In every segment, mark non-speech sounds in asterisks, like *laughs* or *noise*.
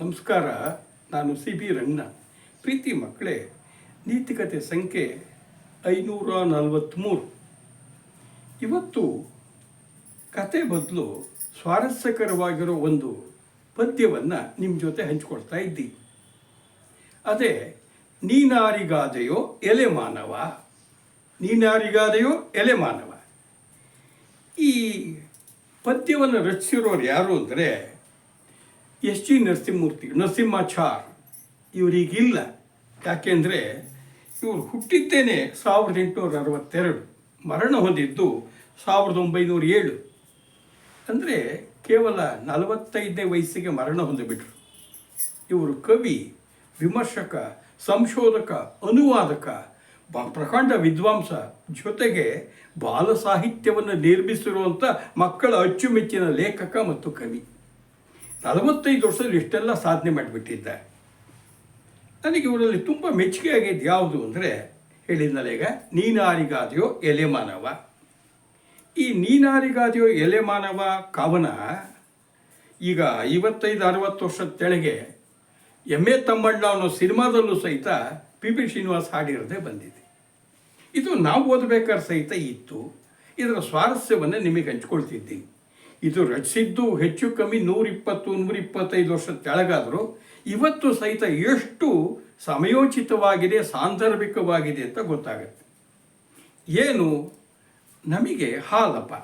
ನಮಸ್ಕಾರ, ನಾನು C B ರಂಗನ ಪ್ರೀತಿ ಮಕ್ಕಳೇ, ನೀತಿಕತೆ ಸಂಖ್ಯೆ ಐನೂರ ನಲವತ್ತ್ಮೂರು ಇವತ್ತು ಕತೆ ಬದಲು ಸ್ವಾರಸ್ಯಕರವಾಗಿರೋ ಒಂದು ಪದ್ಯವನ್ನು ನಿಮ್ಮ ಜೊತೆ ಹಂಚಿಕೊಳ್ತಾ ಇದ್ದಿ ಅದೇ, ನೀನಾರಿಗಾದೆಯೋ ಎಲೆ ಮಾನವ, ನೀನಾರಿಗಾದೆಯೋ ಎಲೆ ಮಾನವ. ಈ ಪದ್ಯವನ್ನು ರಚಿಸಿರೋರು ಯಾರು ಅಂದರೆ ಎಸ್ ಜಿ ನರಸಿಂಹಮೂರ್ತಿ, ನರಸಿಂಹಾಚಾರ್ ಇವರಿಗಿಲ್ಲ. ಯಾಕೆಂದರೆ ಇವರು ಹುಟ್ಟಿದ್ದೇನೆ ಸಾವಿರದ ಎಂಟುನೂರ ಅರವತ್ತೆರಡು. ಮರಣ ಹೊಂದಿದ್ದು ಸಾವಿರದ ಒಂಬೈನೂರ ಏಳು. ಅಂದರೆ ಕೇವಲ ನಲವತ್ತೈದನೇ ವಯಸ್ಸಿಗೆ ಮರಣ ಹೊಂದಿಬಿಟ್ರು. ಇವರು ಕವಿ, ವಿಮರ್ಶಕ, ಸಂಶೋಧಕ, ಅನುವಾದಕ, ಬ- ಪ್ರಕಾಂಡ ವಿದ್ವಾಂಸ ಜೊತೆಗೆ ಬಾಲ ಸಾಹಿತ್ಯವನ್ನು ನಿರ್ಮಿಸಿರುವಂಥ ಮಕ್ಕಳ ಅಚ್ಚುಮೆಚ್ಚಿನ ಲೇಖಕ ಮತ್ತು ಕವಿ. ನಲವತ್ತೈದು ವರ್ಷದಲ್ಲಿ ಇಷ್ಟೆಲ್ಲ ಸಾಧನೆ ಮಾಡಿಬಿಟ್ಟಿದ್ದೆ. ನನಗೆ ಇವರಲ್ಲಿ ತುಂಬ ಮೆಚ್ಚುಗೆ ಆಗಿದ್ದು ಯಾವುದು ಅಂದರೆ, ಹೇಳಿದ್ನಲ್ಲ ಈಗ, ನೀನಾರಿಗಾದೆಯೋ ಎಲೆ ಮಾನವ. ಈ ನೀನಾರಿಗಾದೆಯೋ ಎಲೆ ಮಾನವ ಕವನ ಈಗ ಐವತ್ತೈದು, ಅರವತ್ತು ವರ್ಷದ ತೆಳಗೆ ಎಂ ಎ ತಮ್ಮಣ್ಣ ಅನ್ನೋ ಸಿನಿಮಾದಲ್ಲೂ ಸಹಿತ ಪಿ ಪಿ ಶ್ರೀನಿವಾಸ್ ಹಾಡಿರದೆ ಬಂದಿದೆ. ಇದು ನಾವು ಓದಬೇಕಾದ್ರೆ ಸಹಿತ ಇತ್ತು. ಇದರ ಸ್ವಾರಸ್ಯವನ್ನು ನಿಮಗೆ ಹಂಚ್ಕೊಳ್ತಿದ್ದೀನಿ. ಇದು ರಚಿಸಿದ್ದು ಹೆಚ್ಚು ಕಮ್ಮಿ ನೂರಿಪ್ಪತ್ತು, ನೂರಿಪ್ಪತ್ತೈದು ವರ್ಷದ ಕೆಳಗಾದರೂ, ಇವತ್ತು ಸಹಿತ ಎಷ್ಟು ಸಮಯೋಚಿತವಾಗಿದೆ, ಸಾಂದರ್ಭಿಕವಾಗಿದೆ ಅಂತ ಗೊತ್ತಾಗುತ್ತೆ. ಏನು? ನಮಗೆ ಹಾಲಪ್ಪ.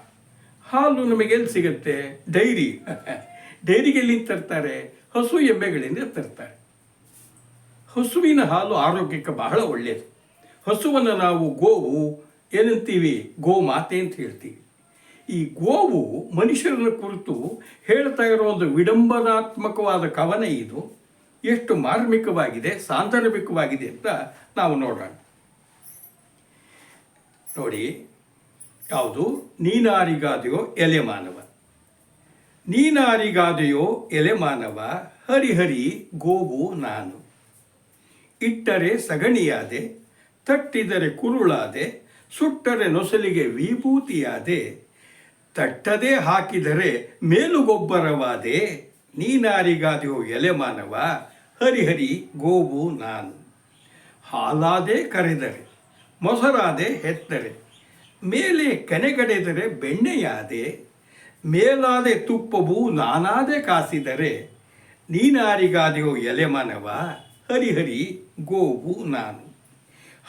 ಹಾಲು ನಮಗೆ ಎಲ್ಲಿ ಸಿಗುತ್ತೆ? ಡೈರಿ. *laughs* ಡೈರಿಗೆ ಎಲ್ಲಿಂದ ತರ್ತಾರೆ? ಹಸು ಎಮ್ಮೆಗಳಿಂದ ತರ್ತಾರೆ. ಹಸುವಿನ ಹಾಲು ಆರೋಗ್ಯಕ್ಕೆ ಬಹಳ ಒಳ್ಳೆಯದು ಹಸುವನ್ನು ನಾವು ಗೋವು ಏನಂತೀವಿ? ಗೋಮಾತೆ ಅಂತ ಹೇಳ್ತೀವಿ. ಈ ಗೋವು ಮನುಷ್ಯರನ್ನ ಕುರಿತು ಹೇಳ್ತಾ ಇರೋ ಒಂದು ವಿಡಂಬನಾತ್ಮಕವಾದ ಕವನ ಇದು. ಎಷ್ಟು ಮಾರ್ಮಿಕವಾಗಿದೆ, ಸಾಂದರ್ಭಿಕವಾಗಿದೆ ಅಂತ ನಾವು ನೋಡೋಣ. ನೋಡಿ, ಯಾವುದು? ನೀನಾರಿಗಾದೆಯೋ ಎಲೆ ಮಾನವ. ನೀನಾರಿಗಾದೆಯೋ ಎಲೆ ಮಾನವ ಹರಿಹರಿ ಗೋವು ನಾನು. ಇಟ್ಟರೆ ಸಗಣಿಯಾದೆ, ತಟ್ಟಿದರೆ ಕುರುಳಾದೆ, ಸುಟ್ಟರೆ ನೊಸಲಿಗೆ ವಿಭೂತಿಯಾದೆ ತಟ್ಟದೆ ಹಾಕಿದರೆ ಮೇಲುಗೊಬ್ಬರವಾದೆ. ನೀನಾರಿಗಾದೆಯೋ ಎಲೆ ಮಾನವ ಹರಿಹರಿ ಗೋವು ನಾನು. ಹಾಲಾದೆ ಕರೆದರೆ, ಮೊಸರಾದೆ ಹೆತ್ತರೆ. ಮೇಲೆ ಕೆನೆಗಡೆದರೆ ಬೆಣ್ಣೆಯಾದೆ. ಮೇಲಾದೆ ತುಪ್ಪವು ನಾನಾದೆ ಕಾಸಿದರೆ, ನೀನಾರಿಗಾದೆಯೋ ಎಲೆ ಮಾನವ ಹರಿಹರಿ ಗೋವು ನಾನು.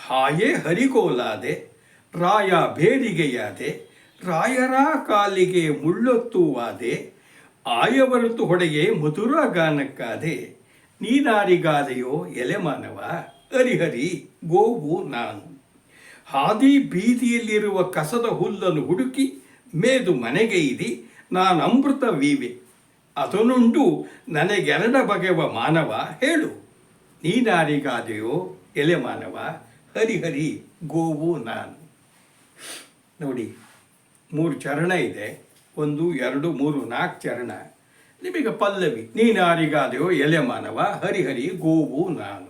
ಹಾಯೇ ಹರಿಗೋಲಾದೆ ರಾಯ ಬೇಡಿಗೆಯಾದೆ. ರಾಯರ ಕಾಲಿಗೆ ಮುಳ್ಳೊತ್ತುವಾದೆ ಆಯವರತು ಹೊಡೆಗೆ ಮಧುರ ಗಾನಕ್ಕಾದೆ ನೀನಾರಿಗಾದೆಯೋ ಎಲೆಮಾನವ ಹರಿಹರಿ ಗೋವು ನಾನು. ಹಾದಿ ಬೀದಿಯಲ್ಲಿರುವ ಕಸದ ಹುಲ್ಲನ್ನು ಹುಡುಕಿ ಮೇದು ಮನೆಗೆ ಇದಿ, ನಾನು ಅಮೃತ ವೀವೆ. ನನಗೆ ನನಗೆರಡ ಬಗೆವ ಮಾನವ, ಹೇಳು. ನೀನಾರಿಗಾದೆಯೋ ಎಲೆ ಮಾನವ ಹರಿಹರಿ ಗೋವು ನಾನು. ನೋಡಿ. ಮೂರು ಚರಣ ಇದೆ. ಒಂದು, ಎರಡು, ಮೂರು, ನಾಲ್ಕು ಚರಣ. ನಿಮಗೆ ಪಲ್ಲವಿ ನೀನಾರಿಗಾದೆಯೋ ಎಲೆ ಮಾನವ, ಹರಿಹರಿ, ಗೋವು, ನಾನು.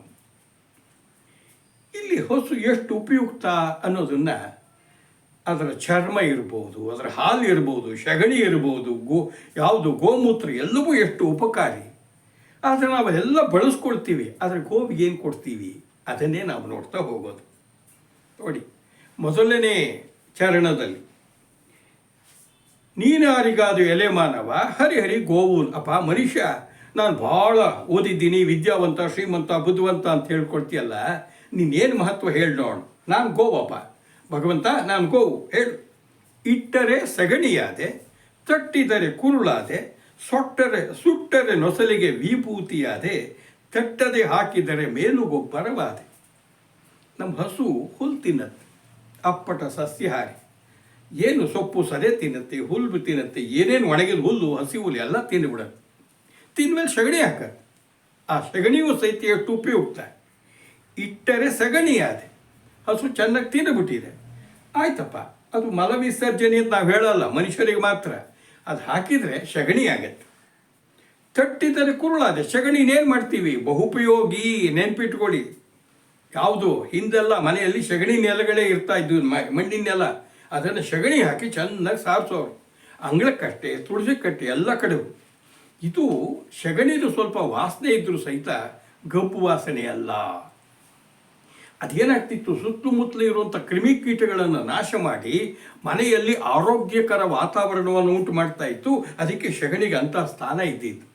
ಇಲ್ಲಿ ಹೊಸು ಎಷ್ಟು ಉಪಯುಕ್ತ ಅನ್ನೋದನ್ನು ಅದರ ಚರ್ಮ ಇರ್ಬೋದು, ಅದರ ಹಾಲು ಇರ್ಬೋದು ಸಗಣಿ ಇರ್ಬೋದು, ಗೋ, ಯಾವುದು ಗೋಮೂತ್ರ ಎಲ್ಲವೂ ಎಷ್ಟು ಉಪಕಾರಿ. ಆದರೆ ನಾವು ಎಲ್ಲ ಬಳಸ್ಕೊಳ್ತೀವಿ, ಆದರೆ ಗೋವಿಗೆ ಏನು ಕೊಡ್ತೀವಿ? ಅದನ್ನೇ ನಾವು ನೋಡ್ತಾ ಹೋಗೋದು. ನೋಡಿ, ಮೊದಲನೇ ಚರಣದಲ್ಲಿ ನೀನಾರಿಗಾದ ಎಲೆ ಮಾನವ ಹರಿಹರಿ ಗೋವು ಅಪ್ಪ ಮನುಷ್ಯ, ನಾನು ಭಾಳ ಓದಿದ್ದೀನಿ, ವಿದ್ಯಾವಂತ, ಶ್ರೀಮಂತ, ಬುದ್ಧಿವಂತ ಅಂತ ಹೇಳ್ಕೊಳ್ತೀಯಲ್ಲ ನೀನೇನು ಮಹತ್ವ ಹೇಳಿ ನೋಡು. ನಾನು ಗೋವಪ್ಪ. ಭಗವಂತ, ನಾನು ಗೋವು. ಹೇಳು. ಇಟ್ಟರೆ ಸಗಣಿಯಾದೆ, ತಟ್ಟಿದರೆ ಕುರುಳಾದೆ, ಸೊಟ್ಟರೆ, ಸುಟ್ಟರೆ ನೊಸಲಿಗೆ ವಿಭೂತಿಯಾದೆ, ತಟ್ಟದೆ ಹಾಕಿದರೆ ಮೇಲುಗೊಬ್ಬರವಾದೆ. ನಮ್ಮ ಹಸು ಹುಲ್ ತಿನ್ನತ್ತೆ ಅಪ್ಪಟ ಸಸ್ಯಾಹಾರಿ. ಏನು ಸೊಪ್ಪು ಸದೆ ತಿನ್ನತ್ತೆ, ಹುಲ್ಲು ತಿನ್ನತ್ತೆ, ಏನೇನು ಒಣಗಿದ ಹುಲ್ಲು, ಹಸಿ ಹುಲ್ಲು ಎಲ್ಲ ತಿಂದುಬಿಡುತ್ತೆ. ತಿಂದ್ಮೇಲೆ ಸಗಣಿ ಹಾಕ ಆ ಸಗಣಿಯೂ ಸಹಿತ ಎಷ್ಟು ಉಪಯುಕ್ತ ಇಟ್ಟರೆ ಸಗಣಿಯಾದೆ ಹಸು ಚೆನ್ನಾಗಿ ತಿಂದುಬಿಟ್ಟಿದೆ. ಆಯ್ತಪ್ಪ, ಅದು ಮಲ ವಿಸರ್ಜನೆ ಅಂತ ನಾವು ಹೇಳಲ್ಲ, ಮನುಷ್ಯರಿಗೆ ಮಾತ್ರ. ಅದು ಹಾಕಿದರೆ ಸಗಣಿ ಆಗತ್ತೆ. ತಟ್ಟಿದರೆ ಕುರುಳಾದೆ ಸಗಣಿನೇನು ಮಾಡ್ತೀವಿ? ಬಹುಪಯೋಗಿ ನೆನ್ಪಿಟ್ಕೊಳ್ಳಿ. ಯಾವುದು? ಹಿಂದೆಲ್ಲ ಮನೆಯಲ್ಲಿ ಸಗಣಿ ನೆಲಗಳೇ ಇರ್ತಾ ಇದ್ವು, ಮ- ಮಣ್ಣಿನ ನೆಲ. ಅದನ್ನು ಸಗಣಿ ಹಾಕಿ ಚೆನ್ನಾಗಿ ಸಾರಿಸೋರು ಅಂಗಳಕ್ಕಷ್ಟೇ ತುಳಸಿ ಕಟ್ಟೆ ಎಲ್ಲ ಕಡೆ ಇದು ಸಗಣಿದು ಸ್ವಲ್ಪ ವಾಸನೆ ಇದ್ದರೂ ಸಹಿತ ಗಬ್ಬು ವಾಸನೆ ಅಲ್ಲ. ಅದೇನಾಗ್ತಿತ್ತು, ಸುತ್ತಮುತ್ತಲು ಇರುವಂಥ ಕ್ರಿಮಿಕೀಟಗಳನ್ನು ನಾಶ ಮಾಡಿ ಮನೆಯಲ್ಲಿ ಆರೋಗ್ಯಕರ ವಾತಾವರಣವನ್ನು ಉಂಟು ಮಾಡ್ತಾ ಇತ್ತು, ಅದಕ್ಕೆ ಸಗಣಿಗೆ ಅಂಥ ಸ್ಥಾನ ಇದ್ದಿತ್ತು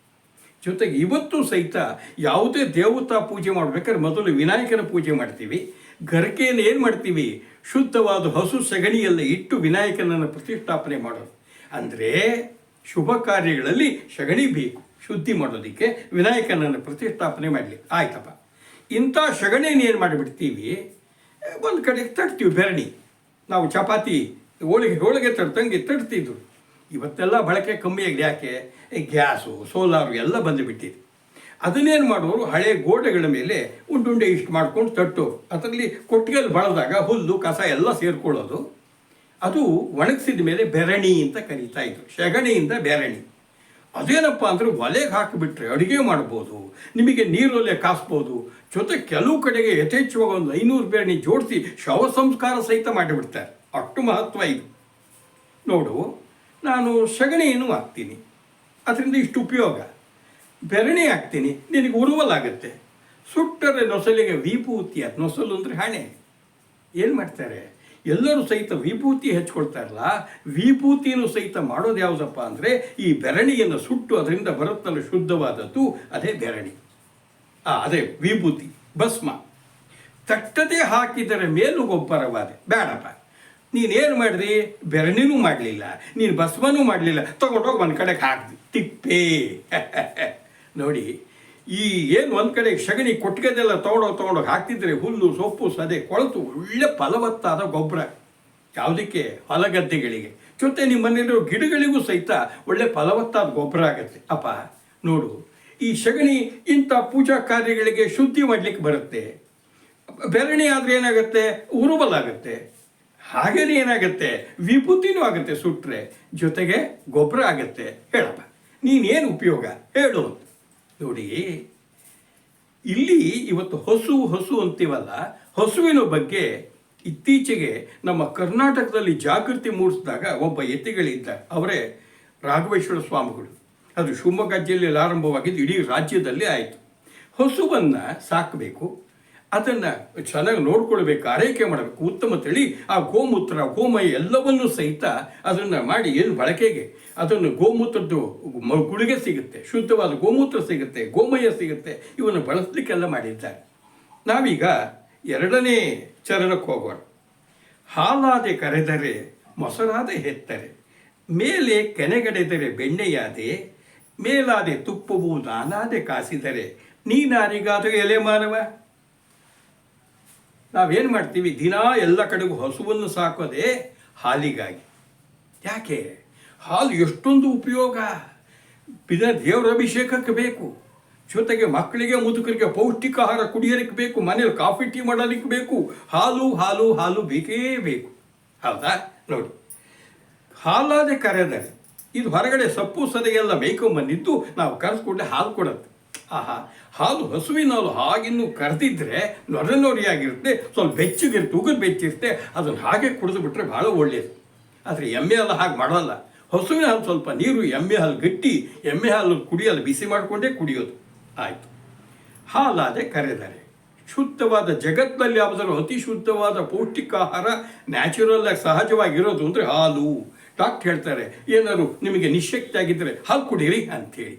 ಜೊತೆಗೆ ಇವತ್ತು ಸಹಿತ ಯಾವುದೇ ದೇವತಾ ಪೂಜೆ ಮಾಡಬೇಕಾದ್ರೆ ಮೊದಲು ವಿನಾಯಕನ ಪೂಜೆ ಮಾಡ್ತೀವಿ ಗರಿಕೆಯನ್ನು ಏನು ಮಾಡ್ತೀವಿ ಶುದ್ಧವಾದ ಹಸು ಸಗಣಿಯೆಲ್ಲ ಇಟ್ಟು ವಿನಾಯಕನನ್ನು ಪ್ರತಿಷ್ಠಾಪನೆ ಮಾಡೋದು. ಅಂದರೆ ಶುಭ ಕಾರ್ಯಗಳಲ್ಲಿ ಸಗಣಿ ಬೇಕು. ಶುದ್ಧಿ ಮಾಡೋದಕ್ಕೆ ವಿನಾಯಕನನ್ನು ಪ್ರತಿಷ್ಠಾಪನೆ ಮಾಡಲಿ. ಆಯ್ತಪ್ಪ. ಇಂಥ ಸಗಣಿನ ಏನು ಮಾಡಿಬಿಡ್ತೀವಿ? ಒಂದು ಕಡೆಗೆ ತಡ್ತೀವಿ ಬೆರಣಿ. ನಾವು ಚಪಾತಿ ಹೋಳಿಗೆ ಹೋಳಿಗೆ ತಡ್ತಂಗೆ ತಡ್ತಿದ್ರು. ಇವತ್ತೆಲ್ಲ ಬಳಕೆ ಕಮ್ಮಿ ಆಗಿದೆ. ಯಾಕೆ? ಗ್ಯಾಸು, ಸೋಲಾರು ಎಲ್ಲ ಬಂದುಬಿಟ್ಟಿದೆ. ಅದನ್ನೇನು ಮಾಡೋರು ಹಳೆ ಗೋಡೆಗಳ ಮೇಲೆ ಉಂಡುಂಡೆ ಇಷ್ಟು ಮಾಡ್ಕೊಂಡು ತಟ್ಟು. ಅದರಲ್ಲಿ ಕೊಟ್ಟಿಗೆಯಲ್ಲಿ ಬಳದಾಗ ಹುಲ್ಲು, ಕಸ ಎಲ್ಲ ಸೇರಿಕೊಳ್ಳೋದು. ಅದು ಒಣಗಿಸಿದ ಮೇಲೆ ಬೆರಣಿ ಅಂತ ಕರೀತಾ ಇದ್ರು. ಸೆಗಣಿಯಿಂದ ಬೆರಣಿ. ಅದೇನಪ್ಪ ಅಂದ್ರೆ ಒಲೆಗೆ ಹಾಕಿಬಿಟ್ರೆ ಅಡುಗೆ ಮಾಡ್ಬೋದು, ನಿಮಗೆ ನೀರೊಲೆ ಕಾಸ್ಬೋದು. ಜೊತೆ ಕೆಲವು ಕಡೆಗೆ ಯಥೇಚ್ಛವಾಗಿ ಒಂದು ಐನೂರು ಬೆರಣಿ ಜೋಡಿಸಿ ಶವ ಸಂಸ್ಕಾರ ಸಹಿತ ಮಾಡಿಬಿಡ್ತಾರೆ. ಅಷ್ಟು ಮಹತ್ವ ಇದು. ನೋಡು, ನಾನು ಸಗಣಿಯನ್ನು ಹಾಕ್ತೀನಿ. ಅದರಿಂದ ಇಷ್ಟು ಉಪಯೋಗ. ಬೆರಣಿ ಹಾಕ್ತೀನಿ ನಿನಗೆ ಉರುವಲಾಗುತ್ತೆ. ಸುಟ್ಟರೆ ನೊಸಲಿಗೆ ವಿಭೂತಿ, ಅದು ನೊಸಲು ಅಂದರೆ ಹಣೆ. ಏನು ಮಾಡ್ತಾರೆ? ಎಲ್ಲರೂ ಸಹಿತ ವಿಭೂತಿ ಹಚ್ಕೊಳ್ತಾರಲ್ಲ ವಿಭೂತಿಯನ್ನು ಸಹಿತ ಮಾಡೋದು ಯಾವುದಪ್ಪ ಅಂದರೆ, ಈ ಬೆರಣಿಯನ್ನು ಸುಟ್ಟು ಅದರಿಂದ ಬರುತ್ತಲ್ಲ ಶುದ್ಧವಾದದ್ದು ಅದೇ ಬೆರಣಿ. ಆ, ಅದೇ ವಿಭೂತಿ, ಭಸ್ಮ. ತಟ್ಟದೆ ಹಾಕಿದರೆ ಮೇಲೂ ಗೊಬ್ಬರವಾದೆ ಬೇಡಪ್ಪ ನೀನೇನು ಮಾಡಿದ್ರಿ ಬೆರಣಿನೂ ಮಾಡಲಿಲ್ಲ, ನೀನು ಭಸ್ಮನೂ ಮಾಡಲಿಲ್ಲ, ತಗೊಂಡೋಗಿ ಒಂದು ಕಡೆಗೆ ಹಾಕಿದ್ವಿ ತಿಪ್ಪೆ. *laughs* ನೋಡಿ, ಈ ಏನು ಒಂದು ಕಡೆ ಸಗಣಿ ಕೊಟ್ಟಿಗೆದೆಲ್ಲ ತೊಗೊಂಡೋಗಿ ತೊಗೊಂಡೋಗಿ ಹಾಕ್ತಿದ್ರೆ ಹುಲ್ಲು, ಸೊಪ್ಪು, ಸದೆ ಕೊಳತು, ಒಳ್ಳೆ ಫಲವತ್ತಾದ ಗೊಬ್ಬರ. ಯಾವುದಕ್ಕೆ? ಹೊಲಗದ್ದೆಗಳಿಗೆ. ಜೊತೆ ನಿಮ್ಮ ಗಿಡಗಳಿಗೂ ಸಹಿತ ಒಳ್ಳೆ ಫಲವತ್ತಾದ ಗೊಬ್ಬರ ಆಗುತ್ತೆ. ಅಪ್ಪ, ನೋಡು, ಈ ಸಗಣಿ ಇಂಥ ಪೂಜಾ ಕಾರ್ಯಗಳಿಗೆ ಶುದ್ಧಿ ಮಾಡಲಿಕ್ಕೆ ಬರುತ್ತೆ. ಬೆರಣಿ ಆದರೆ ಏನಾಗುತ್ತೆ? ಉರುಬಲಾಗುತ್ತೆ ಹಾಗೇನೆ ಏನಾಗುತ್ತೆ? ವಿಭೂತಿನೂ ಆಗುತ್ತೆ ಸುಟ್ಟರೆ ಜೊತೆಗೆ ಗೊಬ್ಬರ ಆಗುತ್ತೆ. ಹೇಳಪ್ಪ ನೀನೇನು ಉಪಯೋಗ? ಹೇಳು. ನೋಡಿ, ಇಲ್ಲಿ ಇವತ್ತು ಹಸು ಹಸು ಅಂತೀವಲ್ಲ, ಹಸುವಿನ ಬಗ್ಗೆ ಇತ್ತೀಚೆಗೆ ನಮ್ಮ ಕರ್ನಾಟಕದಲ್ಲಿ ಜಾಗೃತಿ ಮೂಡಿಸಿದಾಗ ಒಬ್ಬ ಎತ್ತಿಗಳಿದ್ದ ಅವರೇ ರಾಘವೇಶ್ವರ ಸ್ವಾಮಿಗಳು. ಅದು ಶಿವಮೊಗ್ಗ ಜಿಲ್ಲೆಯಲ್ಲಿ ಆರಂಭವಾಗಿದ್ದು ಇಡೀ ರಾಜ್ಯದಲ್ಲಿ ಆಯಿತು. ಹಸುವನ್ನು ಸಾಕಬೇಕು ಅದನ್ನು ಚೆನ್ನಾಗಿ ನೋಡ್ಕೊಳ್ಬೇಕು, ಆರೈಕೆ ಮಾಡಬೇಕು, ಉತ್ತಮ ತಳಿ, ಆ ಗೋಮೂತ್ರ, ಗೋಮಯ ಎಲ್ಲವನ್ನೂ ಸಹಿತ ಅದನ್ನು ಮಾಡಿ ಏನು ಬಳಕೆಗೆ, ಅದನ್ನು ಗೋಮೂತ್ರದ್ದು ಮ- ಗುಳಿಗೆ ಸಿಗುತ್ತೆ, ಶುದ್ಧವಾದ ಗೋಮೂತ್ರ ಸಿಗುತ್ತೆ, ಗೋಮಯ ಸಿಗುತ್ತೆ, ಇವನ್ನು ಬಳಸಲಿಕ್ಕೆಲ್ಲ ಮಾಡಿದ್ದಾರೆ. ನಾವೀಗ ಎರಡನೇ ಚರಣಕ್ಕೆ ಹೋಗೋಣ. ಹಾಲಾದೆ ಕರೆದರೆ ಮೊಸರಾದೆ ಹೆತ್ತರೆ, ಮೇಲೆ ಕೆನೆಗಡೆದರೆ ಬೆಣ್ಣೆಯಾದೆ, ಮೇಲಾದೆ ತುಪ್ಪವು ನಾನಾದೆ ಕಾಸಿದರೆ ನೀನಾರಿಗಾದ ಎಲೆ ಮಾನವ ನಾವೇನು ಮಾಡ್ತೀವಿ? ದಿನಾ ಎಲ್ಲ ಕಡೆಗೂ ಹಸುವನ್ನು ಸಾಕೋದೇ ಹಾಲಿಗಾಗಿ. ಯಾಕೆ? ಹಾಲು ಎಷ್ಟೊಂದು ಉಪಯೋಗ. ಪಿದ ದೇವರ ಅಭಿಷೇಕಕ್ಕೆ ಬೇಕು. ಜೊತೆಗೆ ಮಕ್ಕಳಿಗೆ, ಮುದುಕರಿಗೆ ಪೌಷ್ಟಿಕ ಆಹಾರ ಕುಡಿಯೋದಕ್ಕೆ ಬೇಕು. ಮನೇಲಿ ಕಾಫಿ, ಟೀ ಮಾಡೋದಕ್ಕೆ ಬೇಕು. ಹಾಲು ಹಾಲು ಹಾಲು ಬೇಕೇ ಬೇಕು. ಹೌದಾ? ನೋಡಿ. ಹಾಲಾದ ಕರೆದರೆ ಇದು ಹೊರಗಡೆ ಸೊಪ್ಪು ಸದೆಯೆಲ್ಲ ಬೇಯ್ಕೊಂಬಂದಿದ್ದು ನಾವು ಕರೆಸ್ಕೊಂಡೆ ಹಾಲು ಕೊಡುತ್ತೆ ಆಹಾ, ಹಾಲು ಹಸುವಿನ ಹಾಲು ಹಾಗಿನ್ನು ಕರೆದಿದ್ದರೆ ನೊರೆ ನೊರೆಯಾಗಿರುತ್ತೆ, ಸ್ವಲ್ಪ ಬೆಚ್ಚಗಿರುತ್ತೆ, ಉಗುರು ಬೆಚ್ಚಿರುತ್ತೆ, ಅದನ್ನು ಹಾಗೆ ಕುಡಿದು ಬಿಟ್ಟರೆ ಭಾಳ ಒಳ್ಳೆಯದು ಆದರೆ ಎಮ್ಮೆ ಹಾಲು ಹಾಗೆ ಮಾಡೋಲ್ಲ. ಹಸುವಿನ ಹಾಲು ಸ್ವಲ್ಪ ನೀರು, ಎಮ್ಮೆ ಹಾಲು ಗಟ್ಟಿ, ಎಮ್ಮೆ ಹಾಲು ಕುಡಿಯಲ್ಲ ಬಿಸಿ ಮಾಡಿಕೊಂಡೇ ಕುಡಿಯೋದು. ಆಯಿತು. ಹಾಲಾದೆ ಕರೆದರೆ. ಶುದ್ಧವಾದ ಜಗತ್ತಿನಲ್ಲಿ ಯಾವುದಾದ್ರು ಅತಿ ಶುದ್ಧವಾದ ಪೌಷ್ಟಿಕ ಆಹಾರ ನ್ಯಾಚುರಲ್ ಆಗಿ ಸಹಜವಾಗಿರೋದು ಅಂದರೆ ಹಾಲು. ಡಾಕ್ಟ್ರ್ ಹೇಳ್ತಾರೆ, ಏನಾದ್ರು ನಿಮಗೆ ನಿಶಕ್ತಿ ಆಗಿದ್ದರೆ ಹಾಲು ಕುಡೀರಿ ಅಂಥೇಳಿ.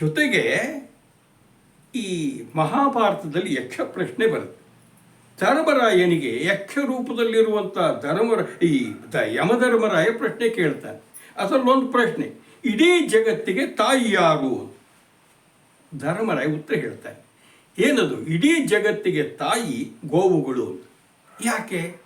ಜೊತೆಗೆ ಈ ಮಹಾಭಾರತದಲ್ಲಿ ಯಕ್ಷ ಪ್ರಶ್ನೆ ಬರುತ್ತೆ. ಧರ್ಮರಾಯನಿಗೆ ಯಕ್ಷ ರೂಪದಲ್ಲಿರುವಂಥ ಧರ್ಮರ, ಈ ಯಮಧರ್ಮರಾಯ ಪ್ರಶ್ನೆ ಕೇಳ್ತಾನೆ. ಅದರಲ್ಲೊಂದು ಪ್ರಶ್ನೆ, ಇಡೀ ಜಗತ್ತಿಗೆ ತಾಯಿ ಯಾರು ಧರ್ಮರಾಯ ಉತ್ತರ ಹೇಳ್ತಾನೆ, ಏನದು, ಇಡೀ ಜಗತ್ತಿಗೆ ತಾಯಿ ಗೋವುಗಳು. ಯಾಕೆ?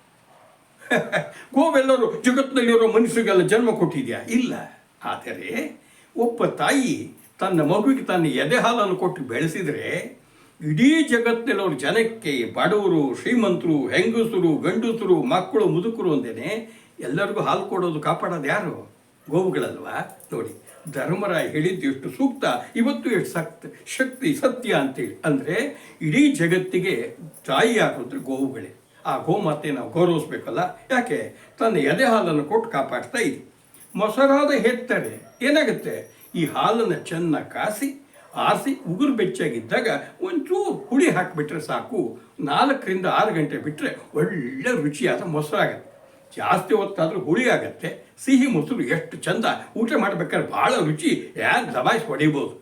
*laughs* ಗೋವೆಲ್ಲರೂ ಜಗತ್ತಿನಲ್ಲಿರೋ ಮನುಷ್ಯರಿಗೆಲ್ಲ ಜನ್ಮ ಕೊಟ್ಟಿದೆಯಾ? ಇಲ್ಲ. ಆದರೆ ಒಬ್ಬ ತಾಯಿ ತನ್ನ ಮಗುವಿಗೆ ತನ್ನ ಎದೆ ಹಾಲನ್ನು ಕೊಟ್ಟು ಬೆಳೆಸಿದರೆ ಇಡೀ ಜಗತ್ತಿನವ್ರ ಜನಕ್ಕೆ ಬಡವರು, ಶ್ರೀಮಂತರು, ಹೆಂಗಸರು, ಗಂಡಸರು, ಮಕ್ಕಳು, ಮುದುಕರು ಅಂದೇನೆ ಎಲ್ಲರಿಗೂ ಹಾಲು ಕೊಡೋದು ಕಾಪಾಡೋದು ಯಾರು? ಗೋವುಗಳಲ್ವಾ? ನೋಡಿ, ಧರ್ಮರಾಯ ಹೇಳಿದ್ದು ಎಷ್ಟು ಸೂಕ್ತ, ಇವತ್ತು ಎಷ್ಟು ಸಕ್ತ, ಶಕ್ತಿ, ಸತ್ಯ ಅಂತೇಳಿ. ಅಂದರೆ ಇಡೀ ಜಗತ್ತಿಗೆ ತಾಯಿ ಯಾರು ಗೋವುಗಳೇ. ಆ ಗೋಮಾತೆ ನಾವು ಗೌರವಿಸ್ಬೇಕಲ್ಲ? ಯಾಕೆ? ತನ್ನ ಎದೆ ಹಾಲನ್ನು ಕೊಟ್ಟು ಕಾಪಾಡ್ತಾ ಇದೆ ಮೊಸರಾದ ಹೆತ್ತರೆ ಏನಾಗುತ್ತೆ? ಈ ಹಾಲನ್ನು ಚೆನ್ನಾಗಿ ಕಾಸಿ, ಆರಿಸಿ ಉಗುರು ಬೆಚ್ಚಾಗಿದ್ದಾಗ ಒಂಚೂರು ಹುಳಿ ಹಾಕಿಬಿಟ್ರೆ ಸಾಕು. ನಾಲ್ಕರಿಂದ ಆರು ಗಂಟೆ ಬಿಟ್ಟರೆ ಒಳ್ಳೆ ರುಚಿಯಾದ ಮೊಸರಾಗತ್ತೆ ಜಾಸ್ತಿ ಹೊತ್ತಾದರೂ ಹುಳಿ ಆಗುತ್ತೆ ಸಿಹಿ ಮೊಸರು ಎಷ್ಟು ಚಂದ ಊಟ ಮಾಡಬೇಕಾದ್ರೆ ಭಾಳ ರುಚಿ, ಯಾರು ದಬಾಯಿಸಿ ಹೊಡಿಬೋದು.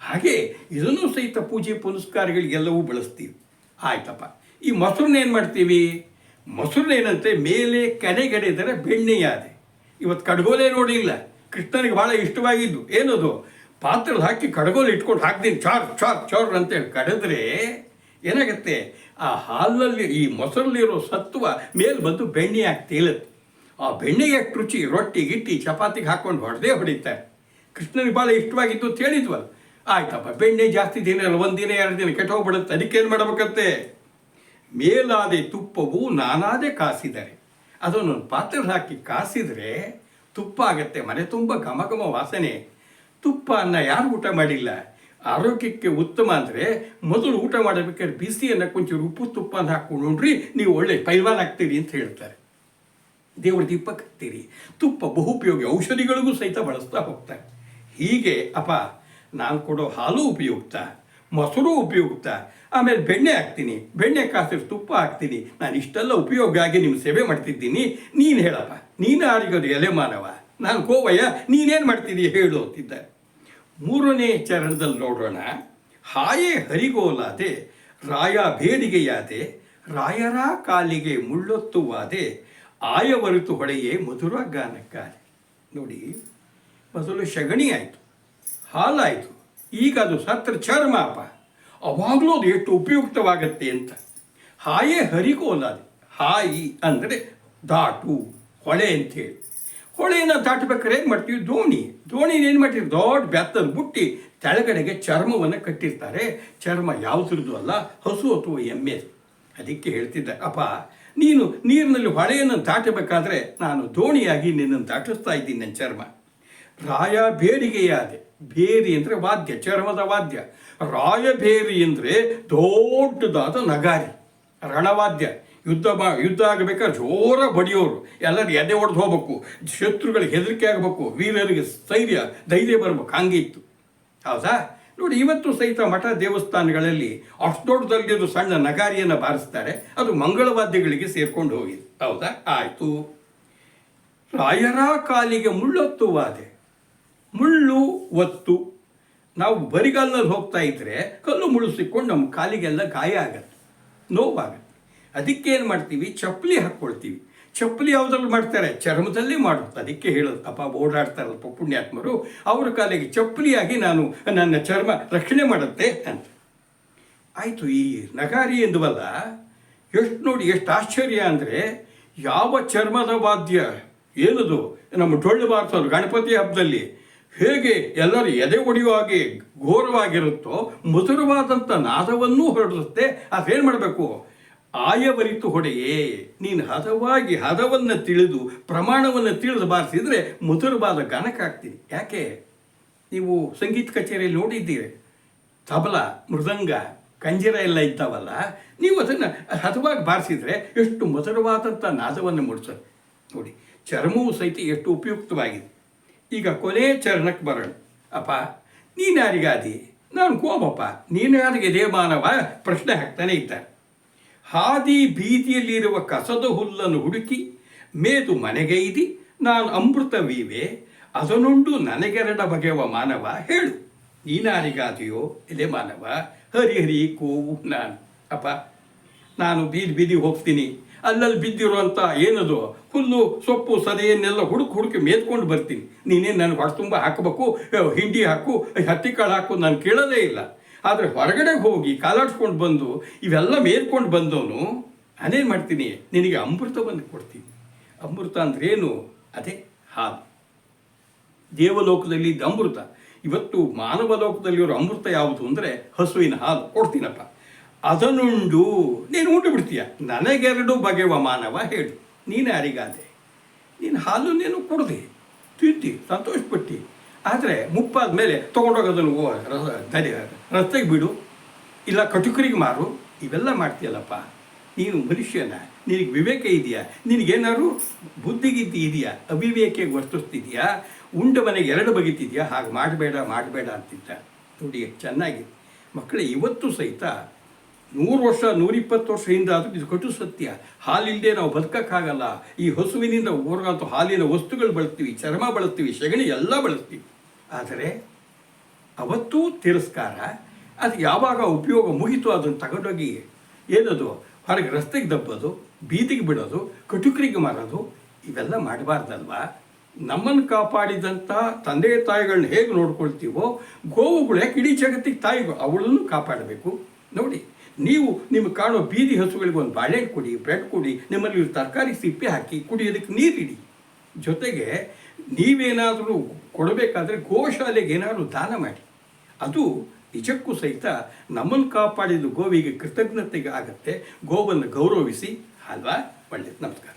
ಹಾಗೆ ಇದನ್ನು ಸಹಿತ ಪೂಜೆ ಪುನಸ್ಕಾರಗಳಿಗೆಲ್ಲವೂ ಬಳಸ್ತೀವಿ. ಆಯ್ತಪ್ಪ. ಈ ಮೊಸರನ್ನ ಏನು ಮಾಡ್ತೀವಿ? ಮೊಸರನ್ನ ಏನಂತೆ ಮೇಲೆ ಕಡೆಗಡೆದರೆ ಬೆಣ್ಣೆಯಾದೆ. ಇವತ್ತು ಕಡ್ಗೋಲೆ ನೋಡಿಲ್ಲ. ಕೃಷ್ಣನಿಗೆ ಭಾಳ ಇಷ್ಟವಾಗಿದ್ದು. ಏನದು? ಪಾತ್ರದ ಹಾಕಿ ಕಡಗೋಲು ಇಟ್ಕೊಂಡು ಹಾಕ್ತೀನಿ ಚಾರ್ ಚಾರ್ ಚಾರ್ ಅಂತೇಳಿ ಕಡಿದ್ರೆ ಏನಾಗುತ್ತೆ? ಆ ಹಾಲಲ್ಲಿ ಈ ಮೊಸರಲ್ಲಿರೋ ಸತ್ವ ಮೇಲೆ ಬಂದು ಬೆಣ್ಣೆ ಹಾಕಿ ತೇಲುತ್ತೆ. ಆ ಬೆಣ್ಣೆಗೆ ರುಚಿ, ರೊಟ್ಟಿ ಗಿಟ್ಟಿ ಚಪಾತಿಗೆ ಹಾಕ್ಕೊಂಡು ಹೊಡೆದೇ ಹೊಡಿತಾರೆ ಕೃಷ್ಣನಿಗೆ ಭಾಳ ಇಷ್ಟವಾಗಿತ್ತು ಅಂತ ಹೇಳಿದ್ವಲ್ಲ. ಆಯ್ತಪ್ಪ, ಬೆಣ್ಣೆ ಜಾಸ್ತಿ ದಿನ ಅಲ್ಲ ಒಂದು ದಿನ, ಎರಡು ದಿನ ಕೆಟ್ಟ ಹೋಗ್ಬಿಡುತ್ತೆ. ಏನು ಮಾಡ್ಬೇಕತ್ತೆ ಮೇಲಾದೆ ತುಪ್ಪವು ನಾನಾದೆ ಕಾಸಿದರೆ. ಅದನ್ನು ಪಾತ್ರೆ ಹಾಕಿ ಕಾಸಿದರೆ ತುಪ್ಪ ಆಗುತ್ತೆ ಮನೆ ತುಂಬ ಘಮ ಘಮ ವಾಸನೆ. ತುಪ್ಪ ಅನ್ನ ಯಾರು ಊಟ ಮಾಡಿಲ್ಲ? ಆರೋಗ್ಯಕ್ಕೆ ಉತ್ತಮ ಅಂದರೆ ಮೊದಲು ಊಟ ಮಾಡಬೇಕಾದ್ರೆ ಬಿಸಿಯನ್ನು ಕೊಂಚೂರು ಉಪ್ಪು ತುಪ್ಪನ ಹಾಕೊಂಡು ನೋಡ್ರಿ ನೀವು ಒಳ್ಳೆ ಪೈಲ್ವಾನ್ ಆಗ್ತೀರಿ ಅಂತ ಹೇಳ್ತಾರೆ. ದೇವರ ದೀಪಕ್ಕೆ ಹಾಕ್ತೀರಿ ತುಪ್ಪ ಬಹುಪಯೋಗಿ ಔಷಧಿಗಳಿಗೂ ಸಹಿತ ಬಳಸ್ತಾ ಹೋಗ್ತಾರೆ. ಹೀಗೆ ಅಪ್ಪ, ನಾನು ಕೊಡೋ ಹಾಲು ಉಪಯುಕ್ತ. ಮೊಸರು ಉಪಯುಕ್ತ ಆಮೇಲೆ ಬೆಣ್ಣೆ ಹಾಕ್ತೀನಿ. ಬೆಣ್ಣೆ ಕಾಸಿರು ತುಪ್ಪ ಹಾಕ್ತೀನಿ. ನಾನು ಇಷ್ಟೆಲ್ಲ ಉಪಯೋಗ ಆಗಿ ನಿಮ್ಮ ಸೇವೆ ಮಾಡ್ತಿದ್ದೀನಿ. ನೀನು ಹೇಳಪ್ಪ. ನೀನು ಆರೋಗ್ಯದ ಎಲೆ ಮಾನವ ನಾನು ಕೋವಯ್ಯ ನೀನೇನು ಮಾಡ್ತಿದ್ದೀಯ ಹೇಳು ಅಂತಿದ್ದ. ಮೂರನೇ ಚರಣದಲ್ಲಿ ನೋಡೋಣ ಹಾಯೇ ಹರಿಗೋಲಾದೆ, ರಾಯ ಬೇಡಿಗೆಯಾದೆ ರಾಯರ ಕಾಲಿಗೆ ಮುಳ್ಳೊತ್ತುವಾದೆ, ಆಯವರಿತು ಹೊಳೆಯೇ ಮಧುರ ಗಾನಕ್ಕಾದೆ ನೋಡಿ, ಮೊದಲು ಶಗಣಿ ಆಯಿತು. ಹಾಲಾಯಿತು ಈಗ ಅದು ಸತ್ರ ಚರ್ಮ ಅಪ್ಪ ಅವಾಗಲೂ ಅದು ಎಷ್ಟು ಉಪಯುಕ್ತವಾಗತ್ತೆ ಅಂತ. ಹಾಯೇ ಹರಿಕೋಲಾದೆ. ಹಾಯಿ ಅಂದರೆ ದಾಟು ಹೊಳೆ ಅಂತೇಳಿ ಹೊಳೆಯನ್ನು ದಾಟಬೇಕಾದ್ರೆ ಏನು ಮಾಡ್ತೀವಿ? ದೋಣಿ. ದೋಣಿನ ಏನು ಮಾಡ್ತೀವಿ? ದೊಡ್ಡ ಬೆತ್ತದ ಬುಟ್ಟಿ ತೆಳಗಡೆಗೆ ಚರ್ಮವನ್ನು ಕಟ್ಟಿರ್ತಾರೆ. ಚರ್ಮ ಯಾವುದ್ರದ್ದು ಅಲ್ಲ, ಹಸು ಅಥವಾ ಎಮ್ಮೆ. ಅದಕ್ಕೆ ಹೇಳ್ತಿದ್ದೆ, ಅಪ್ಪ, ನೀನು ನೀರಿನಲ್ಲಿ ಹೊಳೆಯನ್ನು ದಾಟಬೇಕಾದ್ರೆ ನಾನು ದೋಣಿಯಾಗಿ ನಿನ್ನನ್ನು ದಾಟಿಸ್ತಾ ಇದ್ದೀನಿ ನನ್ನ ಚರ್ಮ. ರಾಯ ಬೇರಿಗೆಯಾದೆ ಬೇರಿ ಅಂದರೆ ವಾದ್ಯ, ಚರ್ಮದ ವಾದ್ಯ. ರಾಯಭೇರಿ ಅಂದರೆ ದೊಡ್ಡದಾದ ನಗಾರಿ. ರಣವಾದ್ಯ. ಯುದ್ಧ ಮಾ ಯುದ್ಧ ಆಗಬೇಕಾದ್ರೆ ಜೋರ ಬಡಿಯೋರು. ಎಲ್ಲರೂ ಎದೆ ಹೊಡೆದು ಹೋಗ್ಬೇಕು. ಶತ್ರುಗಳಿಗೆ ಹೆದರಿಕೆ ಆಗಬೇಕು. ವೀರರಿಗೆ ಸ್ಥೈರ್ಯ, ಧೈರ್ಯ ಬರಬೇಕು. ಹಂಗೆ ಇತ್ತು. ಹೌದಾ? ನೋಡಿ, ಇವತ್ತು ಸಹಿತ ಮಠ ದೇವಸ್ಥಾನಗಳಲ್ಲಿ ಅಷ್ಟು ದೊಡ್ಡದಲ್ಲಿರೋ ಸಣ್ಣ ನಗಾರಿಯನ್ನು ಬಾರಿಸ್ತಾರೆ. ಅದು ಮಂಗಳವಾದ್ಯಗಳಿಗೆ ಸೇರ್ಕೊಂಡು ಹೋಗಿದೆ. ಹೌದಾ? ಆಯಿತು. ರಾಯರ ಕಾಲಿಗೆ ಮುಳ್ಳೊತ್ತುವಾದೆ ಮುಳ್ಳು ಒತ್ತು. ನಾವು ಬರಿಗಾಲಿನಲ್ಲಿ ಹೋಗ್ತಾ ಇದ್ದರೆ ಕಲ್ಲು ಮುಳುಸಿಕೊಂಡು ನಮ್ಮ ಕಾಲಿಗೆಲ್ಲ ಗಾಯ ಆಗತ್ತೆ, ನೋವಾಗುತ್ತೆ. ಅದಕ್ಕೆ ಏನು ಮಾಡ್ತೀವಿ? ಚಪ್ಪಲಿ ಹಾಕ್ಕೊಳ್ತೀವಿ. ಚಪ್ಪಲಿ ಯಾವುದ್ರಲ್ಲಿ ಮಾಡ್ತಾರೆ? ಚರ್ಮದಲ್ಲಿ ಮಾಡುತ್ತೆ. ಅದಕ್ಕೆ ಹೇಳೋದು ಅಪ್ಪ ಓಡಾಡ್ತಾರಲ್ಪ ಪುಣ್ಯಾತ್ಮರು, ಅವರ ಕಾಲಿಗೆ ಚಪ್ಪಲಿಯಾಗಿ ನಾನು ನನ್ನ ಚರ್ಮ ರಕ್ಷಣೆ ಮಾಡುತ್ತೆ ಅಂತ. ಆಯಿತು ಈ ನಗಾರಿ ಎಂದುವಲ್ಲ, ಎಷ್ಟು ನೋಡಿ ಎಷ್ಟು ಆಶ್ಚರ್ಯ ಅಂದರೆ ಯಾವ ಚರ್ಮದ ವಾದ್ಯ, ಏನದು? ನಮ್ಮ ಡೊಳ್ಳು ಬಾರಿಸೋದು ಗಣಪತಿ ಹಬ್ಬದಲ್ಲಿ ಹೇಗೆ ಎಲ್ಲರೂ ಎದೆ ಒಡೆಯುವ ಹಾಗೆ ಘೋರವಾಗಿರುತ್ತೋ ಮಧುರವಾದಂಥ ನಾದವನ್ನೂ ಹೊರಡಿಸುತ್ತೆ ಅದೇನು ಮಾಡಬೇಕು? ಆಯವರಿತು ಹೊಡೆಯೇ, ನೀನು ಹದವಾಗಿ ಹದವನ್ನು ತಿಳಿದು ಪ್ರಮಾಣವನ್ನು ತಿಳಿದು ಬಾರಿಸಿದರೆ ಮಧುರವಾದ ಗಾನಕ್ಕಾಗ್ತೀನಿ ಯಾಕೆ? ನೀವು ಸಂಗೀತ ಕಚೇರಿಯಲ್ಲಿ ನೋಡಿದ್ದೀರಿ. ತಬಲ, ಮೃದಂಗ, ಕಂಜರ ಎಲ್ಲ ಇದ್ದಾವಲ್ಲ, ನೀವು ಅದನ್ನು ಹದವಾಗಿ ಬಾರಿಸಿದರೆ ಎಷ್ಟು ಮಧುರವಾದಂಥ ನಾದವನ್ನು ಮೂಡಿಸುತ್ತೆ. ನೋಡಿ, ಚರ್ಮವು ಸಹಿತ ಎಷ್ಟು ಉಪಯುಕ್ತವಾಗಿದೆ. ಈಗ ಕೊನೆ ಚರಣಕ್ಕೆ ಬರೋಣ. ಅಪ್ಪ, ನೀನು ಯಾರಿಗಾದಿ ನಾನು ಕೋಮಪ್ಪ. ನೀನು ಯಾರಿಗೆ ಮಾನವ ಪ್ರಶ್ನೆ ಹಾಕ್ತಾನೆ ಇದ್ದ ಹಾದಿ ಬೀದಿಯಲ್ಲಿರುವ ಕಸದ ಹುಲ್ಲನ್ನು ಹುಡುಕಿ, ಮೇದು ಮನೆಗೈದಿ ನಾನು ಅಮೃತವೀವೆ ಅದನ್ನುಂಡು ನನಗೆರಡ ಬಗೆವ ಮಾನವ, ಹೇಳು. ನೀನಾರಿಗಾದಿಯೋ ಎಲೆ ಮಾನವ. ಹರಿ ಹರಿ ಕೋವು ನಾನು. ಅಪ್ಪ, ನಾನು ಬೀದಿ ಬೀದಿ ಹೋಗ್ತೀನಿ. ಅಲ್ಲಲ್ಲಿ ಬಿದ್ದಿರುವಂಥ ಏನದು? ಹುಲ್ಲು, ಸೊಪ್ಪು, ಸದೆಯನ್ನೆಲ್ಲ ಹುಡುಕಿ ಹುಡುಕಿ ಮೇದ್ಕೊಂಡು ಬರ್ತೀನಿ. ನೀನೇನು ನನಗೆ ಹೊಟ್ಟೆ ತುಂಬ ಹಾಕಬೇಕು ಹಿಂಡಿ ಹಾಕು ಹತ್ತಿ ಕಾಳು ಹಾಕು ನಾನು ಕೇಳೋದೇ ಇಲ್ಲ. ಆದರೆ ಹೊರಗಡೆ ಹೋಗಿ ಕಾಲಾಡ್ಸ್ಕೊಂಡು ಬಂದು, ಇವೆಲ್ಲ ಮೇದ್ಕೊಂಡು ಬಂದವನು, ನಾನೇನು ಮಾಡ್ತೀನಿ? ನಿನಗೆ ಅಮೃತವನ್ನು ಕೊಡ್ತೀನಿ. ಅಮೃತ ಅಂದ್ರೇನು? ಅದೇ ಹಾಲು. ದೇವಲೋಕದಲ್ಲಿ ಅಮೃತ. ಇವತ್ತು ಮಾನವ ಲೋಕದಲ್ಲಿರೋ ಅಮೃತ ಯಾವುದು ಅಂದರೆ ಹಸುವಿನ ಹಾಲು. ಕೊಡ್ತೀನಪ್ಪ. ಅದನ್ನುಂಡು ನೀನು ಊಟ ಬಿಡ್ತೀಯ? ನನಗೆರಡು ಬಗೆವ ಮಾನವ ಹೇಳು. ನೀನು ಯಾರಿಗಾದೆ? ನೀನು ಹಾಲು ನೀನು ಕುಡ್ದು. ತಿದ್ದಿ ಸಂತೋಷಪಟ್ಟಿ. ಆದರೆ ಮುಪ್ಪಾದ ಮೇಲೆ ತೊಗೊಂಡೋಗಿ ಅದನ್ನು ಓ- ರ- ದರಿ ರಸ್ತೆಗೆ ಬಿಡು. ಇಲ್ಲ ಕಟುಕರಿಗೆ ಮಾರು. ಇವೆಲ್ಲ ಮಾಡ್ತೀಯಲ್ಲಪ್ಪ. ನೀನು ಮನುಷ್ಯನ. ನಿನಗೆ ವಿವೇಕ ಇದೆಯಾ? ನಿನಗೇನಾದ್ರು ಬುದ್ಧಿಗಿದ್ದಿ ಇದೆಯಾ? ಅವಿವೇಕೆ ವರ್ತಿಸ್ತಿದೆಯಾ? ಉಂಡ ಮನೆಗೆ ಎರಡು ಬಗೀತಿದೆಯಾ? ಹಾಗೆ ಮಾಡಬೇಡ ಮಾಡಬೇಡ ಅಂತಿದ್ದ. ನೋಡಿ, ಚೆನ್ನಾಗಿ. ಮಕ್ಕಳೇ, ಇವತ್ತು ಸಹಿತ ನೂರು ವರ್ಷ, ನೂರಿಪ್ಪತ್ತು ವರ್ಷ ಹಿಂದೆ ಆದರೂ ಇದು ಕಟು ಸತ್ಯ. ಹಾಲಿಲ್ಲದೆ ನಾವು ಬದುಕಕ್ಕಾಗಲ್ಲ. ಈ ಹಸುವಿನಿಂದ ಹೊರಗಂತೂ ಹಾಲಿನ ವಸ್ತುಗಳು ಬಳಸ್ತೀವಿ, ಚರ್ಮ ಬಳಸ್ತೀವಿ, ಸೆಗಣಿ ಎಲ್ಲ ಬಳಸ್ತೀವಿ. ಆದರೆ ಅವತ್ತೂ ತಿರಸ್ಕಾರ, ಅದು ಯಾವಾಗ ಉಪಯೋಗ ಮುಗಿತು ಅದನ್ನು ತಗೊಂಡೋಗಿ ಏನದು? ಹೊರಗೆ ರಸ್ತೆಗೆ ದಬ್ಬೋದು, ಬೀದಿಗೆ ಬಿಡೋದು, ಕಟುಕರಿಗೆ ಮಾರೋದು, ಇವೆಲ್ಲ ಮಾಡಬಾರ್ದಲ್ವಾ? ನಮ್ಮನ್ನು ಕಾಪಾಡಿದಂಥ ತಂದೆ ತಾಯಿಗಳನ್ನ ಹೇಗೆ ನೋಡ್ಕೊಳ್ತೀವೋ, ಗೋವುಗಳು ಯಾಕೆ ಇಡೀ ಜಗತ್ತಿಗೆ ತಾಯಿಗಳು, ಅವಳನ್ನು ಕಾಪಾಡಬೇಕು? ನೋಡಿ. ನೀವು ನಿಮಗೆ ಕಾಣೋ ಬೀದಿ ಹಸುಗಳಿಗೆ ಒಂದು ಬಾಳೆಹಣ್ಣು ಕೊಡಿ, ಬ್ರೆಡ್ ಕೊಡಿ, ನಿಮ್ಮಲ್ಲಿ ತರಕಾರಿ ಸಿಪ್ಪೆ ಹಾಕಿ ಕುಡಿಯೋದಕ್ಕೆ ನೀರಿಡಿ ಜೊತೆಗೆ ನೀವೇನಾದರೂ ಕೊಡಬೇಕಾದ್ರೆ ಗೋಶಾಲೆಗೆ ಏನಾದರೂ ದಾನ ಮಾಡಿ. ಅದು ನಿಜಕ್ಕೂ ಸಹಿತ ನಮ್ಮನ್ನು ಕಾಪಾಡಿದ ಗೋವಿಗೆ ಕೃತಜ್ಞತೆಗೆ ಆಗುತ್ತೆ. ಗೋವನ್ನು ಗೌರವಿಸಿ. ಅಲ್ವಾ? ಒಳ್ಳೆಯದು ನಮಸ್ಕಾರ.